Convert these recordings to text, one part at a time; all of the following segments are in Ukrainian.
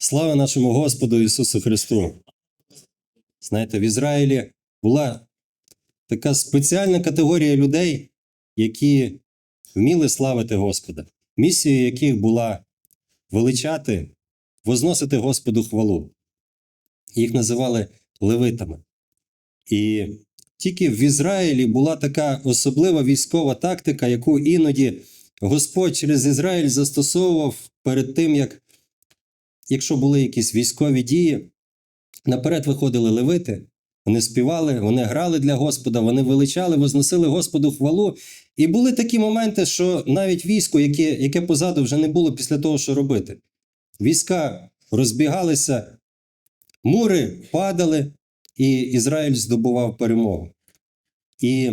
Слава нашому Господу Ісусу Христу! Знаєте, в Ізраїлі була така спеціальна категорія людей, які вміли славити Господа, місією яких була величати, возносити Господу хвалу. Їх називали левитами. І тільки в Ізраїлі була така особлива військова тактика, яку іноді Господь через Ізраїль застосовував перед тим, як якщо були якісь військові дії, наперед виходили левити, вони співали, вони грали для Господа, вони величали, возносили Господу хвалу. І були такі моменти, що навіть військо, яке, яке позаду вже не було після того, що робити. Війська розбігалися, мури падали, і Ізраїль здобував перемогу. І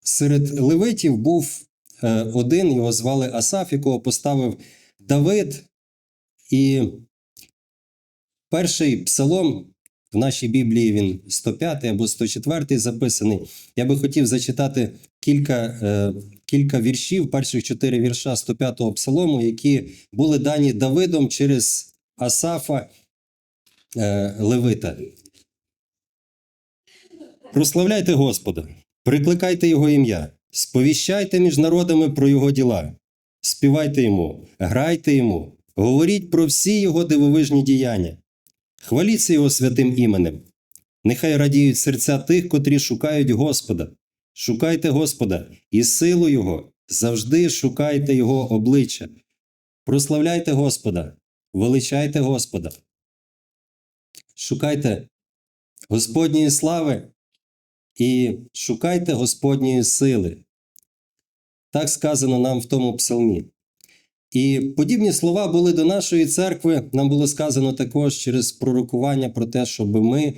серед левитів був е, один, його звали Асаф, якого поставив Давид. І перший псалом в нашій Біблії він 105 або 104 записаний. Я би хотів зачитати кілька, е, кілька віршів, перших чотири вірша 105-го псалому, які були дані Давидом через Асафа е, Левита. Прославляйте Господа, прикликайте Його ім'я, сповіщайте між народами про Його діла, співайте йому, грайте йому, говоріть про всі Його дивовижні діяння, хваліться Його святим іменем. Нехай радіють серця тих, котрі шукають Господа. Шукайте Господа і силу Його, завжди шукайте Його обличчя. Прославляйте Господа, величайте Господа. Шукайте Господньої слави і шукайте Господньої сили. Так сказано нам в тому псалмі. І подібні слова були до нашої церкви. Нам було сказано також через пророкування про те, щоб ми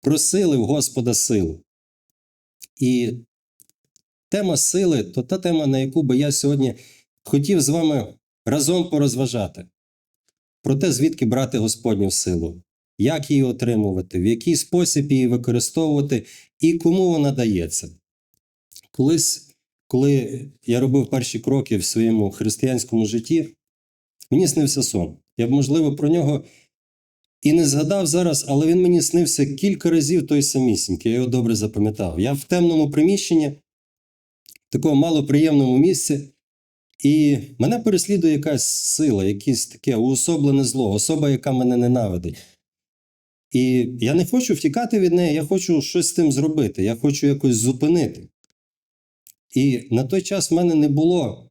просили в Господа силу. І тема сили то та тема, на яку би я сьогодні хотів з вами разом порозважати. Про те, звідки брати Господню силу, як її отримувати, в який спосіб її використовувати і кому вона дається. Колись, коли я робив перші кроки в своєму християнському житті, мені снився сон. Я б, можливо, про нього і не згадав зараз, але він мені снився кілька разів той самісінький, я його добре запам'ятав. Я в темному приміщенні, такому малоприємному місці, і мене переслідує якась сила, якесь таке уособлене зло, особа, яка мене ненавидить. І я не хочу втікати від неї, я хочу щось з тим зробити, я хочу якось зупинити. І на той час в мене не було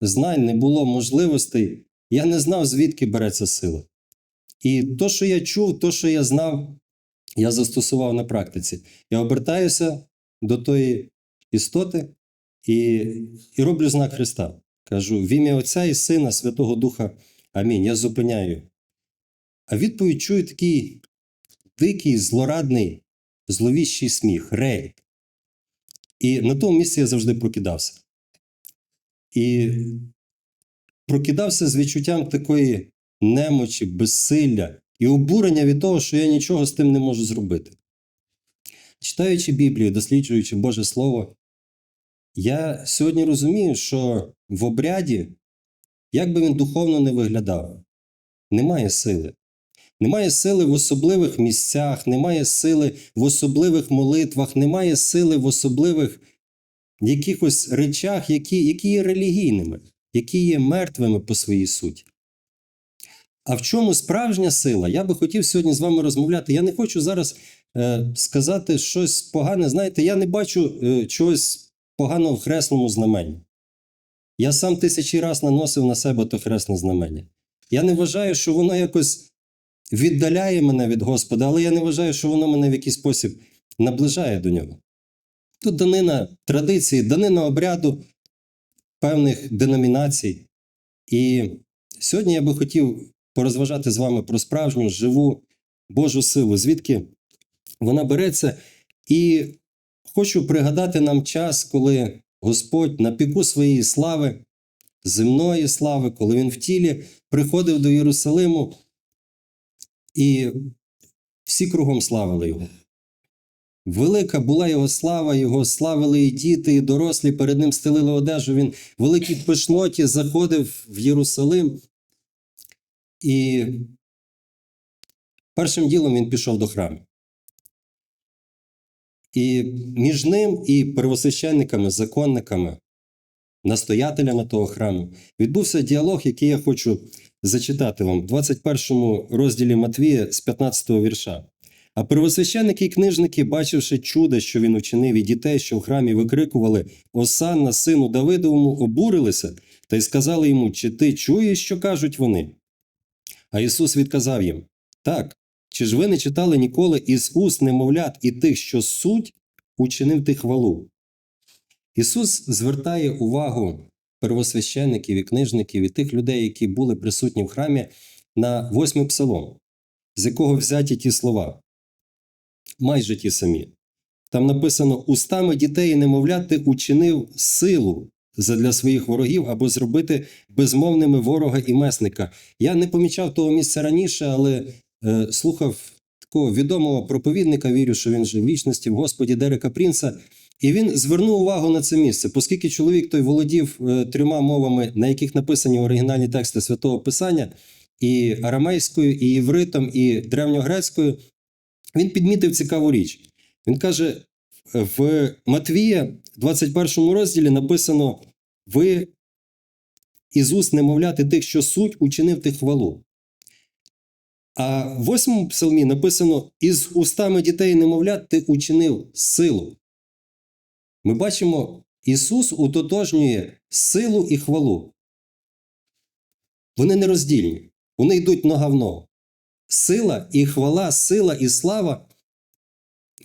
знань, не було можливостей, я не знав, звідки береться сила. І то, що я чув, то, що я знав, я застосував на практиці. Я обертаюся до тої істоти і, і роблю знак Христа. Кажу: в ім'я Отця і Сина, Святого Духа. Амінь. Я зупиняю. А відповідь чую такий дикий, злорадний, зловіщий сміх, рей. І на тому місці я завжди прокидався. І прокидався з відчуттям такої немочі, безсилля і обурення від того, що я нічого з тим не можу зробити. Читаючи Біблію, досліджуючи Боже Слово, я сьогодні розумію, що в обряді, як би він духовно не виглядав, немає сили. Немає сили в особливих місцях, немає сили в особливих молитвах, немає сили в особливих якихось речах, які, які є релігійними, які є мертвими по своїй суті. А в чому справжня сила? Я би хотів сьогодні з вами розмовляти. Я не хочу зараз е, сказати щось погане. Знаєте, я не бачу е, чогось поганого в хресному знаменні. Я сам тисячі раз наносив на себе то хресне знамення. Я не вважаю, що воно якось віддаляє мене від Господа, але я не вважаю, що воно мене в якийсь спосіб наближає до нього. Тут данина традиції, данина обряду певних деномінацій. І сьогодні я би хотів порозважати з вами про справжню живу Божу силу, звідки вона береться. І хочу пригадати нам час, коли Господь на піку своєї слави, земної слави, коли він в тілі приходив до Єрусалиму, і всі кругом славили його. Велика була його слава, його славили і діти, і дорослі, перед ним стелили одежу. Він в великій пишноті заходив в Єрусалим. І першим ділом він пішов до храму. І між ним і первосвященниками, законниками, настоятелями того храму відбувся діалог, який я хочу зачитати вам в 21 розділі Матвія з 15 вірша. А первосвященники і книжники, бачивши чудо, що він учинив, і дітей, що в храмі викрикували Осанна, сину Давидовому, обурилися та й сказали йому: Чи ти чуєш, що кажуть вони? А Ісус відказав їм: Так, чи ж ви не читали ніколи із уст немовлят і тих, що суть, учинив ти хвалу? Ісус звертає увагу первосвященників і книжників і тих людей, які були присутні в храмі, на восьмий псалом, з якого взяті ті слова, майже ті самі. Там написано: устами дітей і немовлят ти учинив силу задля своїх ворогів або зробити безмовними ворога і месника. Я не помічав того місця раніше, але е, слухав такого відомого проповідника, вірю, що він же в вічності в Господі Дерека Прінса. І він звернув увагу на це місце, оскільки чоловік той володів е, трьома мовами, на яких написані оригінальні тексти святого Писання, і арамейською, і євритом, і древньогрецькою, він підмітив цікаву річ. Він каже: в Матвія, 21 розділі, написано: ви із уст немовляти тих, що суть, учинив ти хвалу. А в восьмому псалмі написано: із устами дітей немовлят ти учинив силу. Ми бачимо, Ісус утотожнює силу і хвалу. Вони нероздільні, вони йдуть нога в ногу. Сила і хвала, сила і слава,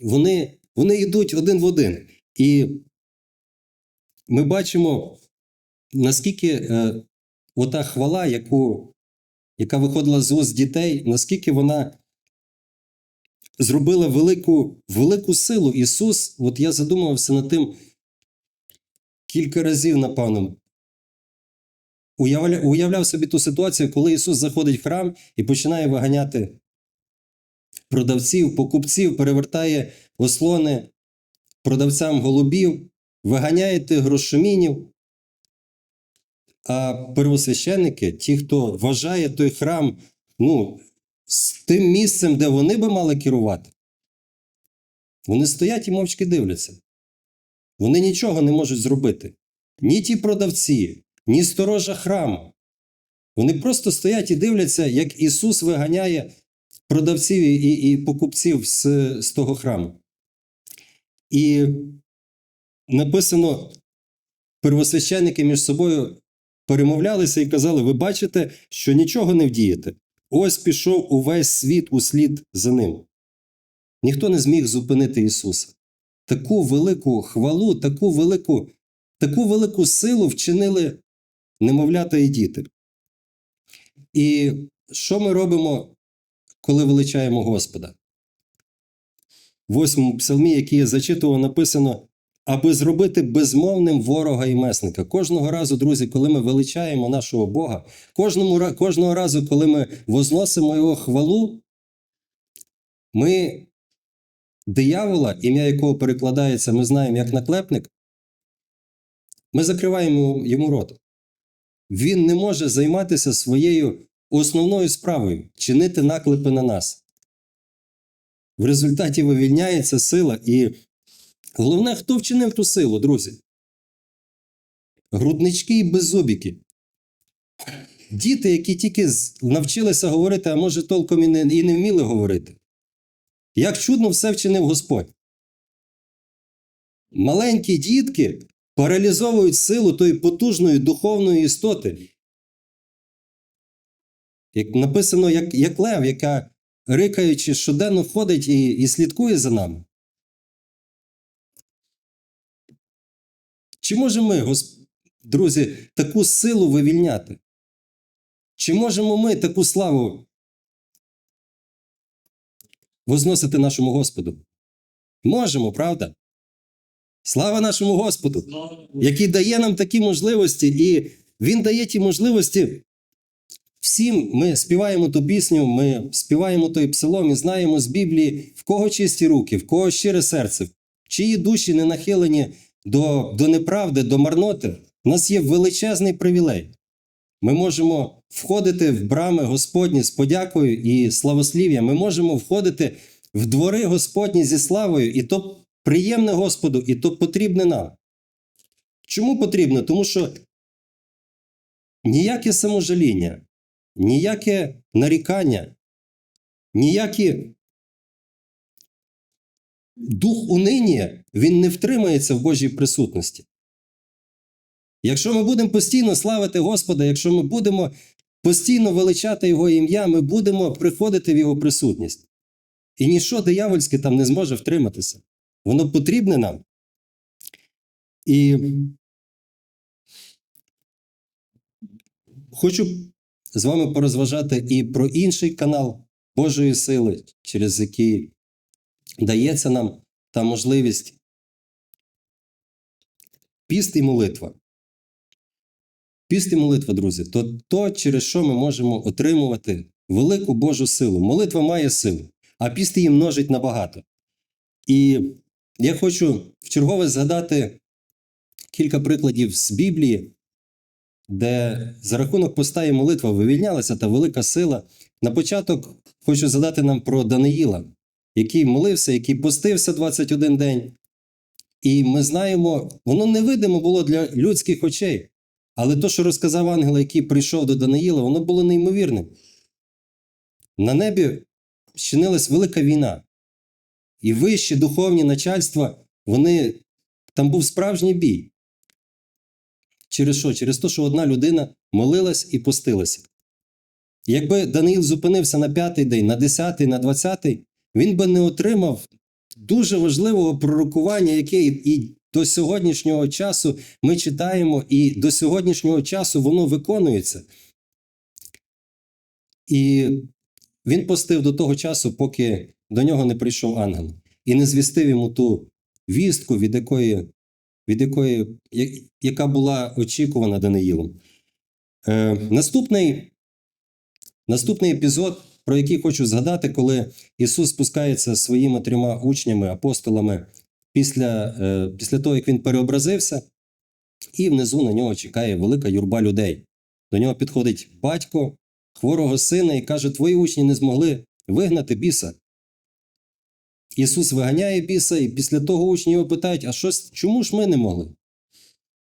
вони, вони йдуть один в один. І ми бачимо, наскільки е, ота хвала, яку, яка виходила з уст дітей, наскільки вона зробила велику, велику силу. Ісус, от я задумувався над тим кілька разів, напевно. Уявля, уявляв собі ту ситуацію, коли Ісус заходить в храм і починає виганяти продавців, покупців, перевертає ослони продавцям голубів, виганяє тих грошомінів. А первосвященники, ті, хто вважає той храм, ну, з тим місцем, де вони би мали керувати, вони стоять і мовчки дивляться. Вони нічого не можуть зробити. Ні ті продавці, ні сторожа храму. Вони просто стоять і дивляться, як Ісус виганяє продавців і, і покупців з, з того храму. І написано, первосвященники між собою перемовлялися і казали: ви бачите, що нічого не вдієте. Ось пішов увесь світ услід за ним. Ніхто не зміг зупинити Ісуса. Таку велику хвалу, таку велику, таку велику силу вчинили немовлята і діти. І що ми робимо, коли величаємо Господа? В восьмому псалмі, який я зачитував, написано, аби зробити безмовним ворога і месника. Кожного разу, друзі, коли ми величаємо нашого Бога, кожному, кожного разу, коли ми возносимо Його хвалу, ми диявола, ім'я якого перекладається, ми знаємо як наклепник, ми закриваємо йому рот. Він не може займатися своєю основною справою чинити наклепи на нас. В результаті вивільняється сила, і головне, хто вчинив ту силу, друзі? Груднички і беззубіки. Діти, які тільки навчилися говорити, а може толком і не, і не вміли говорити. Як чудно все вчинив Господь. Маленькі дітки паралізовують силу тої потужної духовної істоти. Як написано, як, як лев, яка рикаючи щоденно ходить і, і слідкує за нами. Чи можемо ми, друзі, таку силу вивільняти? Чи можемо ми таку славу возносити нашому Господу? Можемо, правда? Слава нашому Господу, який дає нам такі можливості, і Він дає ті можливості всім. Ми співаємо ту пісню, ми співаємо той псалом і знаємо з Біблії, в кого чисті руки, в кого щире серце, чиї душі не нахилені до, до неправди, до марноти. У нас є величезний привілей. Ми можемо входити в брами Господні з подякою і славослів'ям. Ми можемо входити в двори Господні зі славою, і то приємне Господу, і то потрібне нам. Чому потрібно? Тому що ніяке саможаління, ніяке нарікання, ніякі дух унині, він не втримається в Божій присутності. Якщо ми будемо постійно славити Господа, якщо ми будемо постійно величати Його ім'я, ми будемо приходити в Його присутність. І ніщо диявольське там не зможе втриматися. Воно потрібне нам. І хочу з вами порозважати і про інший канал Божої сили, через який дається нам та можливість піст і молитва. Піст і молитва, друзі, то то, через що ми можемо отримувати велику Божу силу. Молитва має силу, а піст її множить набагато. І я хочу в чергове згадати кілька прикладів з Біблії, де за рахунок поста і молитва вивільнялася та велика сила. На початок хочу згадати нам про Даниїла, який молився, який постився 21 день. І ми знаємо, воно невидимо було для людських очей. Але то, що розказав ангел, який прийшов до Даниїла, воно було неймовірним. На небі щинилась велика війна. І вищі духовні начальства, вони там був справжній бій. Через що? Через те, що одна людина молилась і постилася. Якби Даниїл зупинився на п'ятий день, на десятий, на двадцятий, він би не отримав дуже важливого пророкування, яке і до сьогоднішнього часу ми читаємо, і до сьогоднішнього часу воно виконується. І він постив до того часу, поки до нього не прийшов ангел, і не звістив йому ту вістку, від якої, від якої, яка була очікувана Даниїлом. Е, наступний, наступний епізод, про який хочу згадати, коли Ісус спускається своїми трьома учнями, апостолами після, е, після того, як він переобразився, і внизу на нього чекає велика юрба людей. До нього підходить батько хворого сина і каже: Твої учні не змогли вигнати біса. Ісус виганяє біса, і після того учні його питають: а що, чому ж ми не могли?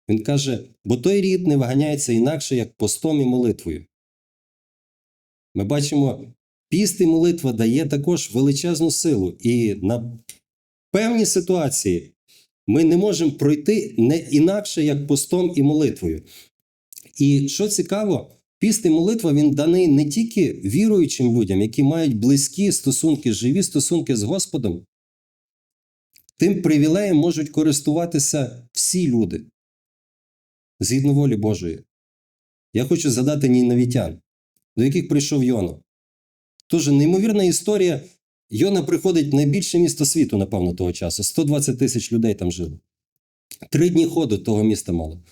Він каже: бо той рід не виганяється інакше, як постом і молитвою. Ми бачимо, піст і молитва дає також величезну силу. І на певні ситуації ми не можемо пройти не інакше, як постом і молитвою. І що цікаво, піст і молитва він даний не тільки віруючим людям, які мають близькі стосунки, живі стосунки з Господом. Тим привілеєм можуть користуватися всі люди згідно волі Божої. Я хочу задати нінавітян, до яких прийшов Йона. Тож неймовірна історія. Йона приходить найбільше місто світу, напевно, того часу. 120 тисяч людей там жило. Три дні ходу того міста мало.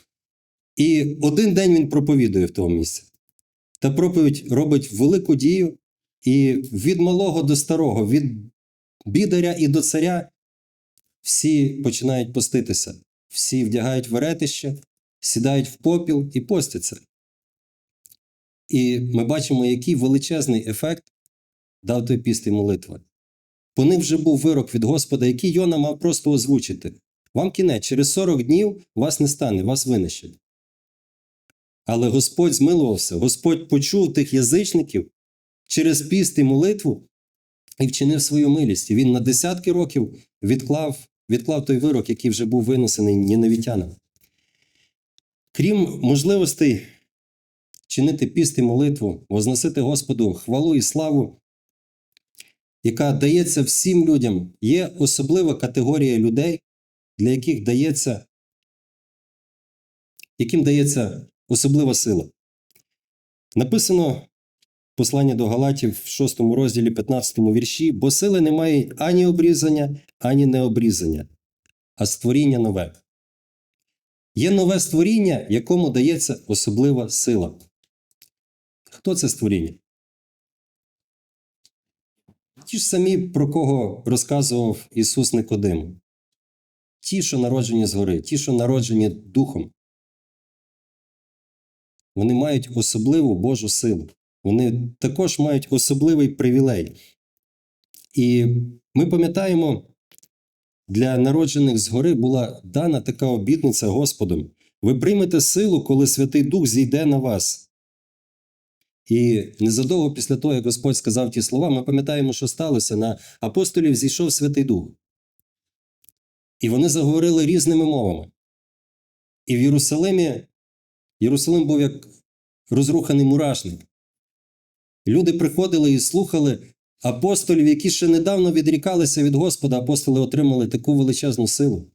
І один день він проповідує в тому місці. Та проповідь робить велику дію, і від малого до старого, від бідаря і до царя всі починають поститися, всі вдягають веретище, сідають в попіл і постяться. І ми бачимо, який величезний ефект дав той піст і молитва. По них вже був вирок від Господа, який Йона мав просто озвучити. Вам кінець, через 40 днів вас не стане, вас винищать. Але Господь змилувався, Господь почув тих язичників через піст і молитву і вчинив свою милість. І він на десятки років відклав, відклав той вирок, який вже був винесений нінавітянам. Крім можливостей чинити піст і молитву, возносити Господу хвалу і славу, яка дається всім людям, є особлива категорія людей, для яких дається, яким дається особлива сила. Написано послання до Галатів в 6 розділі 15 вірші, бо сили немає ані обрізання, ані необрізання, а створіння нове. Є нове створіння, якому дається особлива сила. Хто це створіння? Ті ж самі, про кого розказував Ісус Никодиму. Ті, що народжені згори, ті, що народжені Духом. вони мають особливу Божу силу. Вони також мають особливий привілей. І ми пам'ятаємо, для народжених згори була дана така обітниця Господом. Ви приймете силу, коли Святий Дух зійде на вас. І незадовго після того, як Господь сказав ті слова, ми пам'ятаємо, що сталося. На апостолів зійшов Святий Дух. І вони заговорили різними мовами. І в Єрусалимі Єрусалим був як розруханий мурашник. Люди приходили і слухали апостолів, які ще недавно відрікалися від Господа. Апостоли отримали таку величезну силу.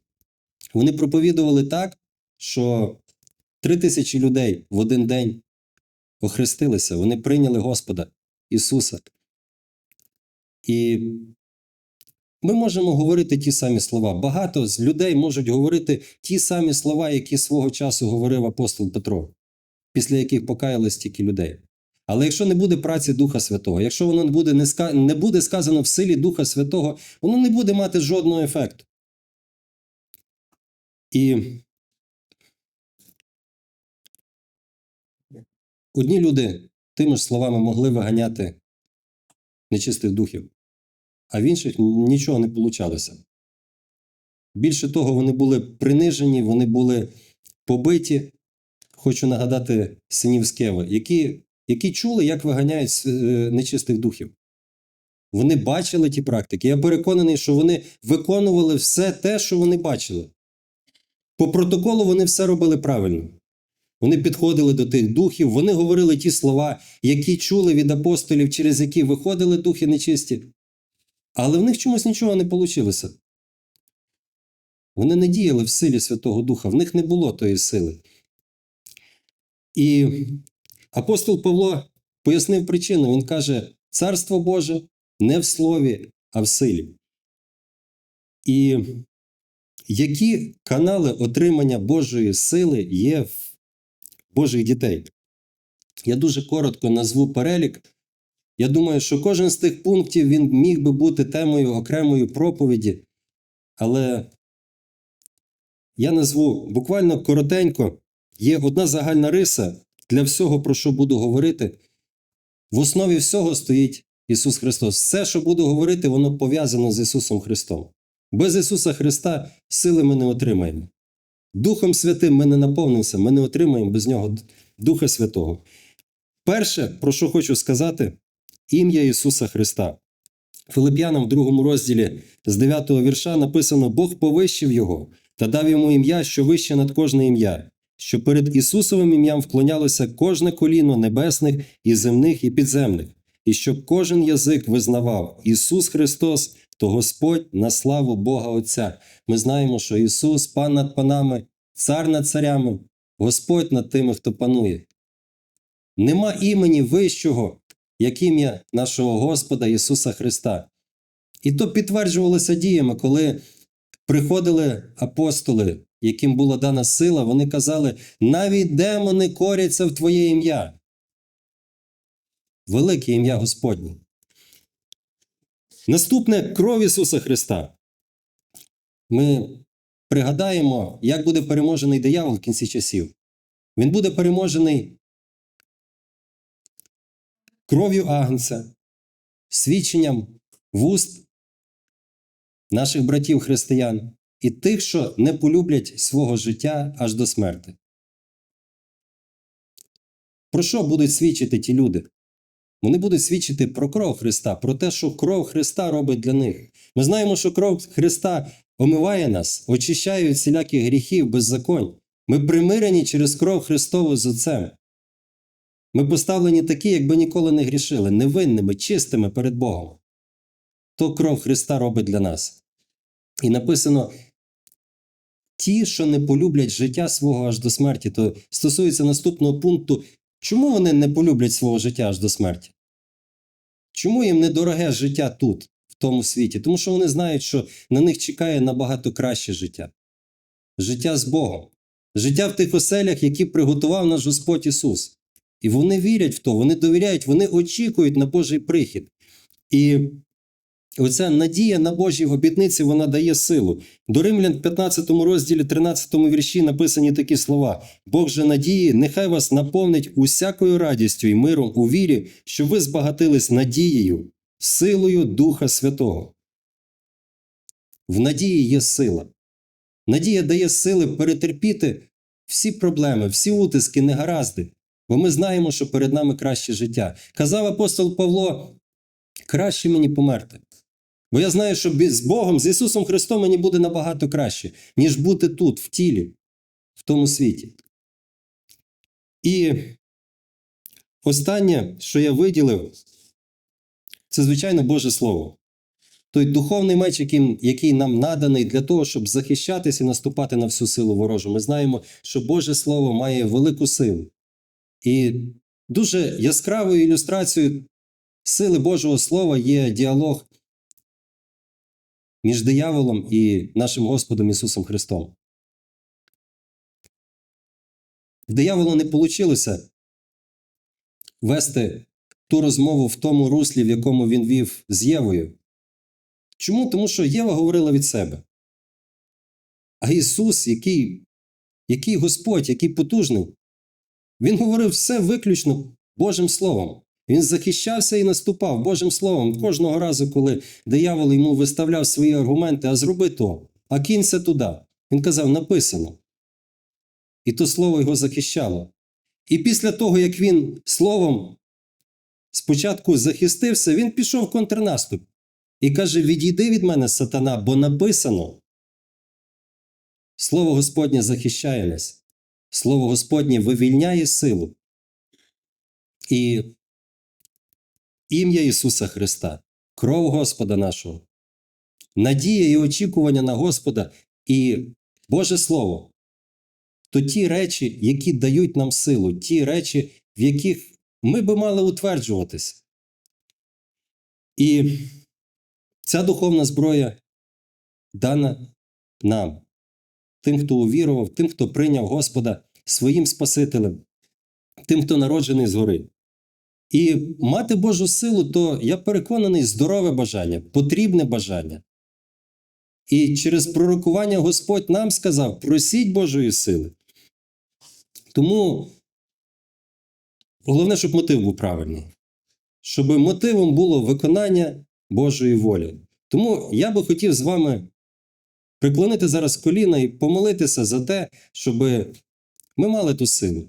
Вони проповідували так, що три тисячі людей в один день охрестилися, вони прийняли Господа Ісуса. І ми можемо говорити ті самі слова. Багато з людей можуть говорити ті самі слова, які свого часу говорив апостол Петро, після яких покаялись стільки людей. Але якщо не буде праці Духа Святого, якщо воно не буде, не, ска... не буде сказано в силі Духа Святого, воно не буде мати жодного ефекту. І одні люди тими ж словами могли виганяти нечистих духів, а в інших нічого не получалося. Більше того, вони були принижені, вони були побиті. Хочу нагадати синів Скеви, які, які чули, як виганяють е, нечистих духів. Вони бачили ті практики. Я переконаний, що вони виконували все те, що вони бачили. По протоколу вони все робили правильно. Вони підходили до тих духів, вони говорили ті слова, які чули від апостолів, через які виходили духи нечисті. Але в них чомусь нічого не вийшло. Вони не діяли в силі Святого Духа, в них не було тої сили. І апостол Павло пояснив причину. Він каже: Царство Боже не в слові, а в силі. І які канали отримання Божої сили є в Божих дітей? Я дуже коротко назву перелік. Я думаю, що кожен з тих пунктів він міг би бути темою окремої проповіді, але я назву буквально коротенько, є одна загальна риса для всього, про що буду говорити. В основі всього стоїть Ісус Христос. Все, що буду говорити, воно пов'язано з Ісусом Христом. Без Ісуса Христа сили ми не отримаємо. Духом Святим ми не наповнимося, ми не отримаємо без Нього Духа Святого. Перше, про що хочу сказати, ім'я Ісуса Христа. Филип'янам в другому розділі з 9 вірша написано: Бог повищив Його та дав йому ім'я, що вище над кожне ім'я, що перед Ісусовим ім'ям вклонялося кожне коліно небесних і земних і підземних, і щоб кожен язик визнавав Ісус Христос, то Господь на славу Бога Отця. Ми знаємо, що Ісус, пан над панами, цар над царями, Господь над тими, хто панує. Нема імені вищого, як ім'я нашого Господа Ісуса Христа. І то підтверджувалося діями, коли приходили апостоли, яким була дана сила, вони казали: навіть демони коряться в Твоє ім'я. Велике ім'я Господнє. Наступне кров Ісуса Христа. Ми пригадаємо, як буде переможений диявол в кінці часів. Він буде переможений кров'ю Агнця, свідченням вуст наших братів християн і тих, що не полюблять свого життя аж до смерти. Про що будуть свідчити ті люди? Вони будуть свідчити про кров Христа, про те, що кров Христа робить для них. Ми знаємо, що кров Христа омиває нас, очищає від всіляких гріхів, беззаконь. Ми примирені через кров Христову з Отцем. Ми поставлені такі, якби ніколи не грішили, невинними, чистими перед Богом. То кров Христа робить для нас. І написано: ті, що не полюблять життя свого аж до смерті, то стосується наступного пункту, чому вони не полюблять свого життя аж до смерті? Чому їм недороге життя тут, в тому світі? Тому що вони знають, що на них чекає набагато краще життя. Життя з Богом, життя в тих оселях, які приготував наш Господь Ісус. І вони вірять в то, вони довіряють, вони очікують на Божий прихід. І Оця надія на Божі обітниці вона дає силу. До Римлян 15 розділі 13 вірші написані такі слова: Бог же надії, нехай вас наповнить усякою радістю і миром у вірі, щоб ви збагатились надією, силою Духа Святого. В надії є сила. Надія дає сили перетерпіти всі проблеми, всі утиски, негаразди, бо ми знаємо, що перед нами краще життя. Казав апостол Павло: краще мені померти. Бо я знаю, що з Богом, з Ісусом Христом мені буде набагато краще, ніж бути тут, в тілі, в тому світі. І останнє, що я виділив, це, звичайно, Боже Слово. Той духовний меч, який, який нам наданий для того, щоб захищатися і наступати на всю силу ворожу. Ми знаємо, що Боже Слово має велику силу. І дуже яскравою ілюстрацією сили Божого Слова є діалог між дияволом і нашим Господом Ісусом Христом. В диявола не вийшло вести ту розмову в тому руслі, в якому він вів з Євою. Чому? Тому що Єва говорила від себе. А Ісус, який, який Господь, який потужний, Він говорив все виключно Божим Словом. Він захищався і наступав Божим Словом кожного разу, коли диявол йому виставляв свої аргументи, а зроби то, а кінься туди. Він казав, написано. І то слово його захищало. І після того, як він словом спочатку захистився, він пішов в контрнаступ і каже: Відійди від мене, сатана, бо написано. Слово Господнє захищає нас. Слово Господнє вивільняє силу. І ім'я Ісуса Христа, кров Господа нашого, надія і очікування на Господа і Боже Слово то ті речі, які дають нам силу, ті речі, в яких ми би мали утверджуватися. І ця духовна зброя дана нам, тим, хто увірував, тим, хто прийняв Господа своїм Спасителем, тим, хто народжений згори. І мати Божу силу, то я переконаний, здорове бажання, потрібне бажання. І через пророкування Господь нам сказав: просіть Божої сили. Тому головне, щоб мотив був правильний, щоб мотивом було виконання Божої волі. Тому я би хотів з вами приклонити зараз коліна і помолитися за те, щоб ми мали ту силу,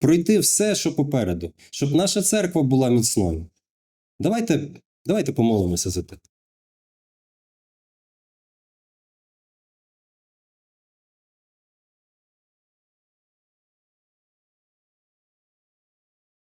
пройти все, що попереду, щоб наша церква була міцною. Давайте, давайте помолимося за те.